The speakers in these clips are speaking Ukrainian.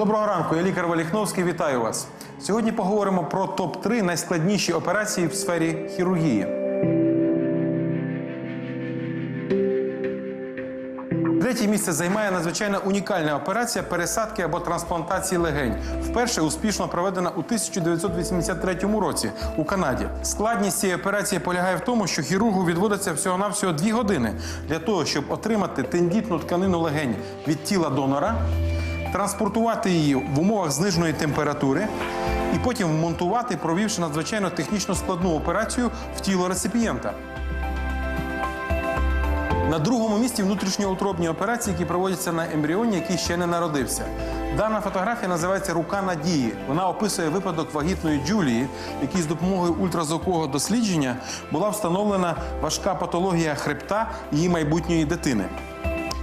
Доброго ранку, я лікар Валіхновський. Вітаю вас. Сьогодні поговоримо про топ-3 найскладніші операції в сфері хірургії. Третє місце займає надзвичайно унікальна операція пересадки або трансплантації легень. Вперше успішно проведена у 1983 році у Канаді. Складність цієї операції полягає в тому, що хірургу відводиться всього-навсього дві години для того, щоб отримати тендітну тканину легень від тіла донора, транспортувати її в умовах зниженої температури і потім вмонтувати, провівши надзвичайно технічно складну операцію в тіло реципієнта. На другому місці внутрішньоутробні операції, які проводяться на ембріоні, який ще не народився. Дана фотографія називається Рука надії. Вона описує випадок вагітної Джулії, якій з допомогою ультразвукового дослідження була встановлена важка патологія хребта її майбутньої дитини.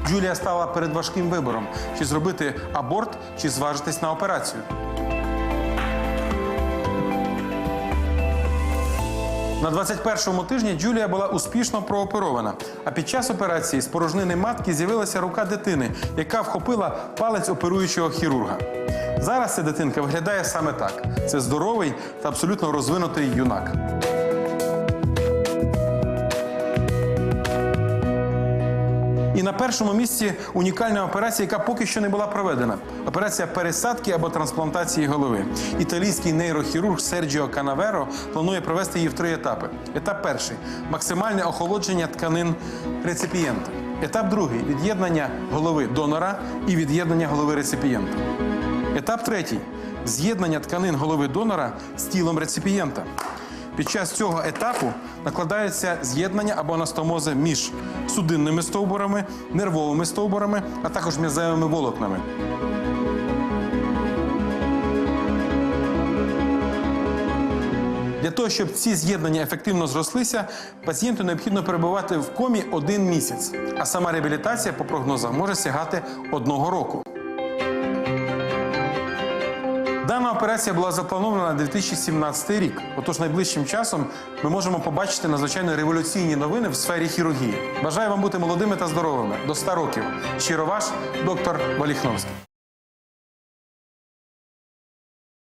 Джулія стала перед важким вибором: чи зробити аборт, чи зважитись на операцію. На 21-му тижні Джулія була успішно прооперована. А під час операції з порожнини матки з'явилася рука дитини, яка вхопила палець оперуючого хірурга. Зараз ця дитинка виглядає саме так: це здоровий та абсолютно розвинутий юнак. На першому місці унікальна операція, яка поки що не була проведена. Операція пересадки або трансплантації голови. Італійський нейрохірург Серджіо Канаверо планує провести її в три етапи. Етап перший максимальне охолодження тканин реципієнта. Етап другий від'єднання голови донора і від'єднання голови реципієнта. Етап третій з'єднання тканин голови донора з тілом реципієнта. Під час цього етапу накладається з'єднання або анастомози між судинними стовбурами, нервовими стовбурами, а також м'язевими волокнами. Для того, щоб ці з'єднання ефективно зрослися, пацієнту необхідно перебувати в комі один місяць, а сама реабілітація по прогнозах може сягати одного року. Дана операція була запланована на 2017 рік. Отож, найближчим часом ми можемо побачити надзвичайно революційні новини в сфері хірургії. Бажаю вам бути молодими та здоровими до 100 років. Щиро ваш доктор Валіхновський.